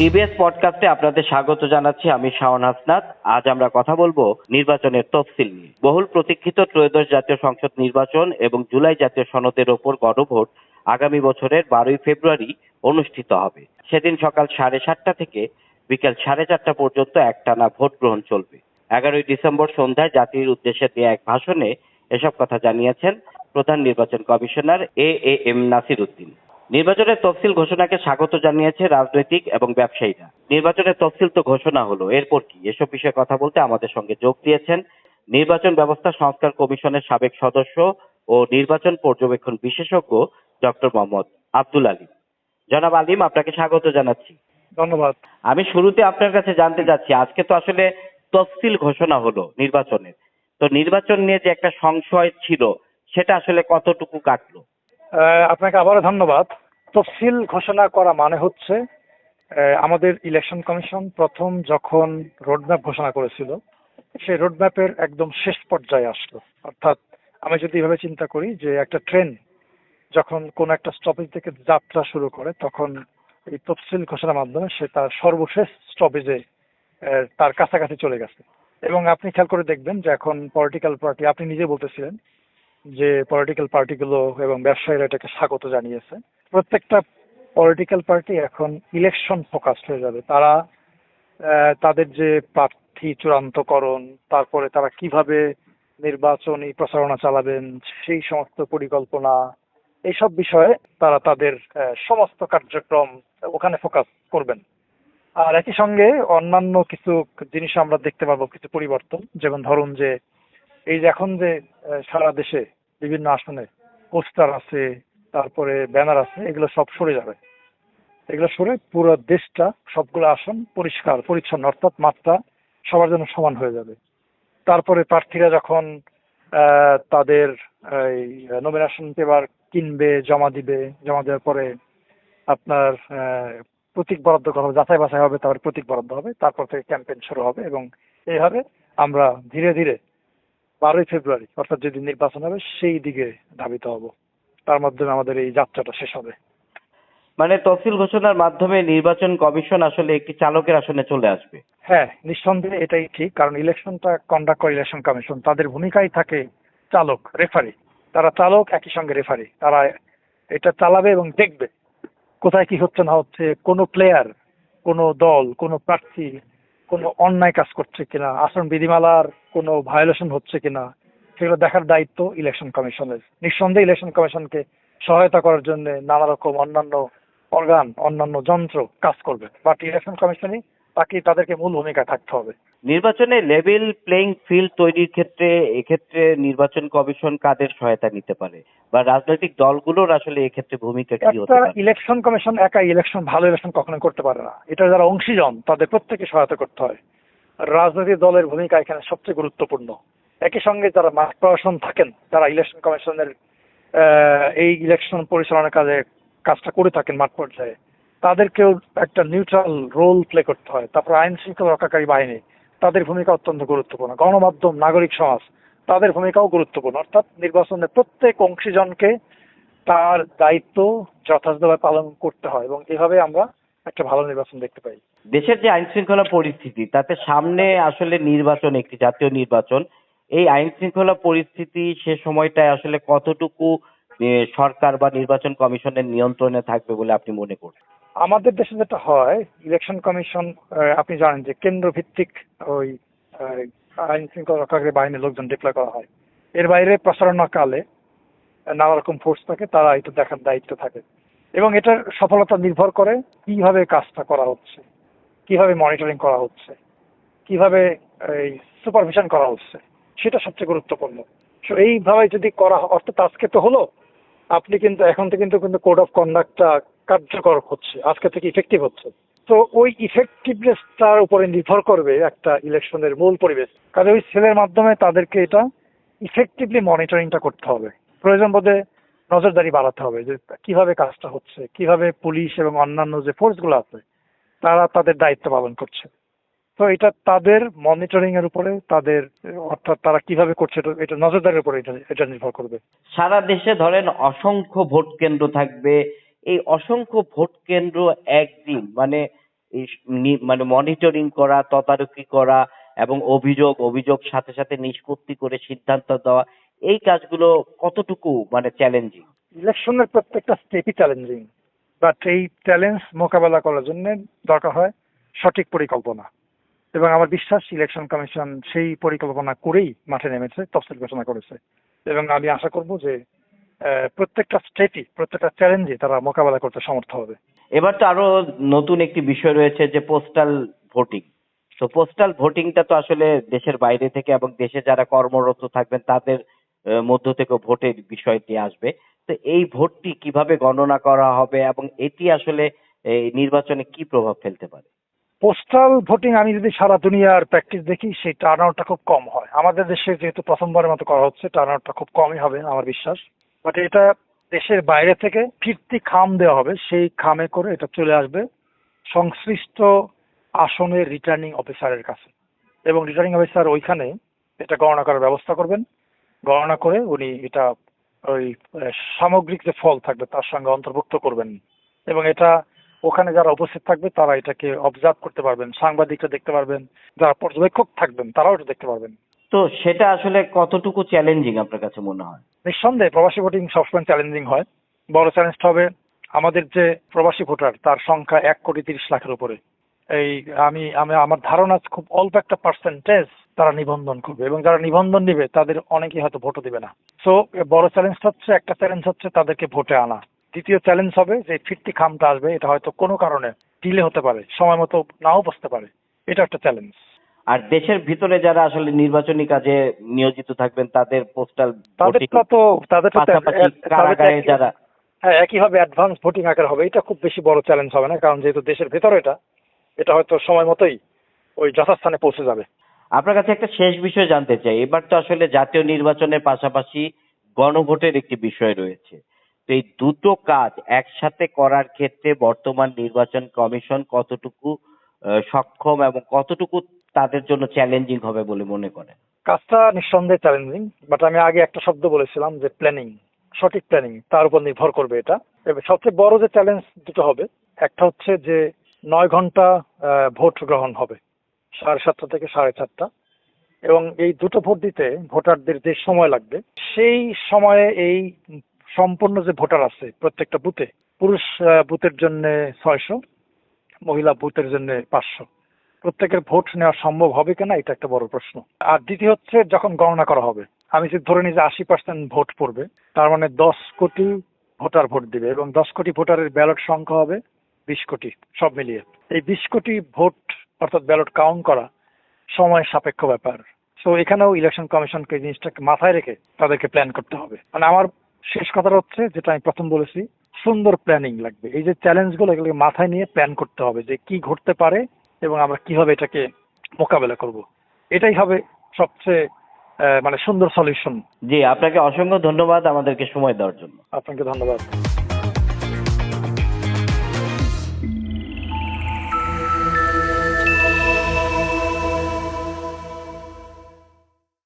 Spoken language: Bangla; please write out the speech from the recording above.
টিবিএস পডকাস্টে আপনাদের স্বাগত জানাচ্ছি আমি শাওন হাসনাত। আজ আমরা কথা বলব নির্বাচনের তফসিল নিয়ে। বহুল প্রতীক্ষিত ত্রয়োদশ জাতীয় সংসদ নির্বাচন এবং জুলাই জাতীয় সনদের ওপর গণভোট আগামী বছরের বারোই ফেব্রুয়ারি অনুষ্ঠিত হবে। সেদিন সকাল সাড়ে সাতটা থেকে বিকেল সাড়ে চারটা পর্যন্ত একটানা ভোট গ্রহণ চলবে। এগারোই ডিসেম্বর সন্ধ্যায় জাতির উদ্দেশ্যে দেয়া এক ভাষণে এসব কথা জানিয়েছেন প্রধান নির্বাচন commissioner A A M Nasir Uddin. নির্বাচনের তফসিল ঘোষণাকে স্বাগত জানিয়েছে রাজনৈতিক এবং ব্যবসায়ীরা। নির্বাচনের তফসিল তো ঘোষণা হলো এরপর কি? এসব বিষয়ে কথা বলতে আমাদের সঙ্গে যোগ দিয়েছেন নির্বাচন ব্যবস্থা সংস্কার কমিশনের সাবেক সদস্য ও নির্বাচন পর্যবেক্ষণ বিশেষজ্ঞ ডক্টর মোহাম্মদ আব্দুল আলিম। জনাব আলিম আপনাকে স্বাগত জানাচ্ছি। ধন্যবাদ। আমি শুরুতে আপনার কাছে জানতে চাচ্ছি আজকে তো আসলে তফসিল ঘোষণা হলো নির্বাচনের। তো নির্বাচন নিয়ে যে একটা সংশয় ছিল সেটা আসলে কতটুকু কাটলো? আপনাকে আবারও ধন্যবাদ। তফসিল ঘোষণা করা মানে হচ্ছে আমাদের ইলেকশন কমিশন প্রথম যখন রোডম্যাপ ঘোষণা করেছিল, সেই রোডম্যাপের একদম শেষ পর্যায়ে আসলো। অর্থাৎ আমি যদি এভাবে চিন্তা করি যে একটা ট্রেন যখন কোন একটা স্টপেজ থেকে যাত্রা শুরু করে, তখন এই তফসিল ঘোষণার মাধ্যমে সে তার সর্বশেষ স্টপেজে তার কাছাকাছি চলে গেছে। এবং আপনি খেয়াল করে দেখবেন যে এখন পলিটিক্যাল পার্টি আপনি নিজে বলতেছিলেন যে পলিটিক্যাল পার্টিগুলো এবং ব্যবসায়ীরা এটাকে স্বাগত জানিয়েছে, প্রত্যেকটা পলিটিক্যাল পার্টি এখন ইলেকশন ফোকাসড হয়ে যাবে। তারা তাদের যে প্রার্থী চূড়ান্তকরণ, তারপরে তারা কীভাবে নির্বাচনী প্রচারণা চালাবেন, সেই সমস্ত পরিকল্পনা, এইসব বিষয়ে তারা তাদের সমস্ত কার্যক্রম ওখানে ফোকাস করবেন। আর একই সঙ্গে অন্যান্য কিছু জিনিস আমরা দেখতে পাবো কিছু পরিবর্তন। যেমন ধরুন যে এই যে এখন যে সারা দেশে বিভিন্ন আসনে পোস্টার আছে, তারপরে ব্যানার আছে, এগুলো সব সরে যাবে। এগুলো সরে পুরো দেশটা, সবগুলো আসন পরিষ্কার, পরিচ্ছন্ন, অর্থাৎ মাত্রা সবার জন্য সমান হয়ে যাবে। তারপরে প্রার্থীরা যখন তাদের নমিনেশন পেপার কিনবে, জমা দিবে, জমা দেওয়ার পরে আপনার প্রতীক বরাদ্দ করা হবে যাচাই বাছাই হবে, তারপরে প্রতীক বরাদ্দ হবে, তারপর থেকে ক্যাম্পেইন শুরু হবে এবং এইভাবে আমরা ধীরে ধীরে বারোই ফেব্রুয়ারি অর্থাৎ যেদিন নির্বাচন হবে সেই দিকে ধাবিত হব। তার মাধ্যমে আমাদের এই যাত্রাটা শেষ হবে। মানে তফসিল ঘোষণার মাধ্যমে নির্বাচন কমিশন আসলে একটি চালকের আসনে চলে আসবে। হ্যাঁ নিঃসন্দেহে এটাই ঠিক কারণ ইলেকশনটা কন্ডাক্ট করে ইলেকশন কমিশন তাদের ভূমিকাই থাকে চালক রেফারি তারা চালক একই সঙ্গে রেফারি তারা এটা চালাবে এবং দেখবে কোথায় কি হচ্ছে না হচ্ছে কোনো প্লেয়ার কোনো দল কোনো প্রার্থী কোনো অন্যায় কাজ করছে কিনা আসন বিধিমালার কোনো ভায়োলেশন হচ্ছে কিনা, সেগুলো দেখার দায়িত্ব ইলেকশন কমিশনের নিঃসন্দেহে ইলেকশন কমিশনকে সহায়তা করার জন্য নানা রকম অন্যান্য অর্গান অন্যান্য যন্ত্র কাজ করবে। বাট ইলেকশন কমিশনই বাকি তাদেরকে মূল ভূমিকা থাকতে হবে। নির্বাচনে লেভেল প্লেইং ফিল্ড তৈরির ক্ষেত্রে এক্ষেত্রে নির্বাচন কমিশন কাদের সহায়তা নিতে পারে? বা রাজনৈতিক দলগুলোর আসলে এক্ষেত্রে ভূমিকা কি হতে পারে? ইলেকশন কমিশন একা ইলেকশন ভালো ইলেকশন কখনো করতে পারে না। এটা যারা অংশীজন তাদের প্রত্যেকে সহায়তা করতে হয়। রাজনৈতিক দলের ভূমিকা এখানে সবচেয়ে গুরুত্বপূর্ণ। একই সঙ্গে যারা মাঠ প্রশাসন থাকেন যারা ইলেকশন কমিশনের এই ইলেকশন পরিচালনার কাজে কাজটা করে থাকেন মাঠ পর্যায়ে। তাদেরকেও একটা নিউট্রাল রোল প্লে করতে হয়। তারপর আইন শৃঙ্খলা রক্ষাকারী বাহিনী। তাদের ভূমিকা অত্যন্ত গুরুত্বপূর্ণ। গণমাধ্যম, নাগরিক সমাজ, তাদের ভূমিকাও গুরুত্বপূর্ণ। অর্থাৎ নির্বাচনের প্রত্যেক অংশীজনকে তার দায়িত্ব যথাযথভাবে পালন করতে হয় এবং এভাবে আমরা একটা ভালো নির্বাচন দেখতে পাই। দেশের যে আইন শৃঙ্খলা পরিস্থিতি, তাতে সামনে আসলে নির্বাচন একটি জাতীয় নির্বাচন। এই আইন শৃঙ্খলা পরিস্থিতি সে সময়টায় আসলে কতটুকু সরকার বা নির্বাচন কমিশনের নিয়ন্ত্রণে থাকবে বলে আপনি মনে করছেন? আমাদের দেশে যেটা হয় ইলেকশন কমিশন আপনি জানেন যে কেন্দ্র ভিত্তিক ওই আইন শৃঙ্খলা রক্ষাকারী বাহিনীর লোকজন ডিপ্লয় করা হয়। এর বাইরে প্রচারণা কালে নানা রকম ফোর্স থাকে, তারা এটা দেখার দায়িত্ব থাকে। এবং এটার সফলতা নির্ভর করে কীভাবে কাজটা করা হচ্ছে, কীভাবে মনিটরিং করা হচ্ছে, কীভাবে, এই সুপারভিশন করা হচ্ছে, সেটা সবচেয়ে গুরুত্বপূর্ণ। তো এইভাবে যদি করা অর্থাৎ আজকে তো হলো, আপনি কিন্তু, এখন থেকে কিন্তু কিন্তু কোড অফ কন্ডাক্টটা কার্যকর হচ্ছে, আজকে থেকে ইফেক্টিভ হচ্ছে। তো ওই ইফেক্টিভনেসটার উপরে নির্ভর করবে একটা ইলেকশনের মূল পরিবেশ। কাজে ওই সেলের মাধ্যমে তাদেরকে এটা ইফেক্টিভলি মনিটরিংটা করতে হবে। প্রয়োজন বোধে নজরদারি বাড়াতে হবে যে কীভাবে কাজটা হচ্ছে, কীভাবে পুলিশ এবং অন্যান্য যে ফোর্সগুলো আছে, তারা তাদের দায়িত্ব পালন করছে। তো এটা তাদের মনিটরিং এর উপরে, তাদের, অর্থাৎ তারা কীভাবে করছে এটা- নজরদারির উপরে এটা নির্ভর করবে। সারা দেশে ধরেন অসংখ্য ভোট কেন্দ্র থাকবে এই অসংখ্য ভোট কেন্দ্র একদিন মানে মানে মনিটরিং করা, তদারকি করা এবং অভিযোগ অভিযোগ সাথে সাথে নিষ্পত্তি করে সিদ্ধান্ত দেওয়া, এই কাজগুলো কতটুকু মানে চ্যালেঞ্জিং ইলেকশনের প্রত্যেকটা স্টেপই চ্যালেঞ্জিং বাট এই চ্যালেঞ্জ মোকাবেলা করার জন্য দরকার হয় সঠিক পরিকল্পনা। এবং আমার বিশ্বাস ইলেকশন কমিশন সেই পরিকল্পনা করেই মাঠে নেমেছে, তফসিল ঘোষণা করেছে। এবং আমি আশা করব যে প্রত্যেকটা স্টেটই প্রত্যেকটা চ্যালেঞ্জে তারা মোকাবেলা করতে সমর্থ হবে। এবার তো আরও নতুন একটি বিষয় রয়েছে যে পোস্টাল ভোটিং তো পোস্টাল ভোটিংটা তো আসলে দেশের বাইরে থেকে এবং দেশে যারা কর্মরত থাকবেন তাদের মধ্য থেকে ভোটের বিষয়টি আসবে। তো এই ভোটটি কীভাবে গণনা করা হবে এবং এটি আসলে এই নির্বাচনে কি প্রভাব ফেলতে পারে? পোস্টাল ভোটিং আমি যদি সারা দুনিয়ার প্র্যাকটিস দেখি সেই টার্ন আউটটা খুব কম হয়। আমাদের দেশে যেহেতু প্রথমবারের মতো করা হচ্ছে টার্ন আউটটা খুব কমই হবে আমার বিশ্বাস। বাট এটা দেশের বাইরে থেকে ফিরতি খাম দেওয়া হবে, সেই খামে করে এটা চলে আসবে সংশ্লিষ্ট আসনের রিটার্নিং অফিসারের কাছে। এবং রিটার্নিং অফিসার ওইখানে এটা গণনা করার ব্যবস্থা করবেন। গণনা করে উনি এটা ওই সামগ্রিক যে ফল থাকবে তার সঙ্গে অন্তর্ভুক্ত করবেন। এবং এটা ওখানে যারা উপস্থিত থাকবে তারা এটাকে অবজার্ভ করতে পারবেন, সাংবাদিকরা দেখতে পারবেন, যারা পর্যবেক্ষক থাকবেন তারাও এটা দেখতে পারবেন। তো সেটা আসলে কতটুকু চ্যালেঞ্জিং আপনার কাছে মনে হয়? নিঃসন্দেহে প্রবাসী ভোটিং সবসময় চ্যালেঞ্জিং হয়। বড় চ্যালেঞ্জটা হবে আমাদের যে প্রবাসী ভোটার, তার সংখ্যা এক কোটি তিরিশ লাখের উপরে। এই আমি আমি, আমার ধারণা খুব অল্প একটা পার্সেন্টেজ তারা নিবন্ধন করবে এবং যারা নিবন্ধন নিবে, তাদের অনেকেই হয়তো ভোটও দিবে না। সো বড় চ্যালেঞ্জটা হচ্ছে, একটা চ্যালেঞ্জ হচ্ছে তাদেরকে ভোটে আনা। দ্বিতীয় চ্যালেঞ্জ হবে যে ফিরতি খামটা আসবে, এটা হয়তো কোনো কারণে ডিলে হতে পারে, সময় মতো নাও বসতে পারে। এটা একটা চ্যালেঞ্জ আর দেশের ভিতরে যারা আসলে নির্বাচনী কাজে নিয়োজিত থাকবেন তাদের পোস্টাল তাদেরটা তো তাদের কারাগারে যারা হ্যাঁ একইভাবে অ্যাডভান্স ভোটিং আকার হবে। এটা খুব বেশি বড় চ্যালেঞ্জ হবে না কারণ যেহেতু দেশের ভেতরে এটা এটা হয়তো সময় মতোই ওই যথাস্থানে পৌঁছে যাবে। আপনার কাছে একটা শেষ বিষয় জানতে চাই। এবার তো আসলে জাতীয় নির্বাচনের পাশাপাশি গণভোটের একটি বিষয় রয়েছে। তো এই দুটো কাজ একসাথে করার ক্ষেত্রে বর্তমান নির্বাচন কমিশন কতটুকু সক্ষম এবং কতটুকু তাদের জন্য চ্যালেঞ্জিং হবে বলে মনে করেন। কাজটা নিঃসন্দেহে চ্যালেঞ্জিং বাট আমি আগে একটা শব্দ বলেছিলাম যে প্ল্যানিং সঠিক প্ল্যানিং তার উপর নির্ভর করবে এটা। সবচেয়ে বড় যে চ্যালেঞ্জ দুটো হবে, একটা হচ্ছে যে নয় ঘণ্টা ভোট গ্রহণ হবে, সাড়ে সাতটা থেকে সাড়ে চারটা। এবং এই দুটো ভোট দিতে ভোটারদের যে সময় লাগবে, সেই সময়ে এই সম্পূর্ণ যে ভোটার আছে প্রত্যেকটা বুথে, পুরুষ বুথের জন্য ছয়শো, মহিলা বুথের জন্য পাঁচশো। প্রত্যেকের ভোট নেওয়া সম্ভব হবে কিনা, এটা একটা বড় প্রশ্ন। আর দ্বিতীয় হচ্ছে, যখন গণনা করা হবে, আমি যদি ধরে নিই যে আশি পার্সেন্ট ভোট পড়বে, তার মানে দশ কোটি ভোটার ভোট দিবে, এবং দশ কোটি ভোটারের ব্যালট সংখ্যা হবে বিশ কোটি, সব মিলিয়ে। এই বিশ কোটি ভোট, অর্থাৎ ব্যালট কাউন্ট করা, সময় সাপেক্ষ ব্যাপার। সো এখানেও ইলেকশন কমিশনকে এই জিনিসটাকে মাথায় রেখে তাদেরকে প্ল্যান করতে হবে। মানে আমার শেষ কথাটা হচ্ছে, যেটা আমি প্রথম বলেছি, সুন্দর প্ল্যানিং লাগবে। এই যে চ্যালেঞ্জগুলো এগুলোকে মাথায় নিয়ে প্ল্যান করতে হবে যে কি ঘটতে পারে এবং আমরা কীভাবে এটাকে মোকাবেলা করব। এটাই হবে সবচেয়ে আহ, মানে সুন্দর সলিউশন জি আপনাকে অসংখ্য ধন্যবাদ আমাদেরকে সময় দেওয়ার জন্য। আপনাকে ধন্যবাদ।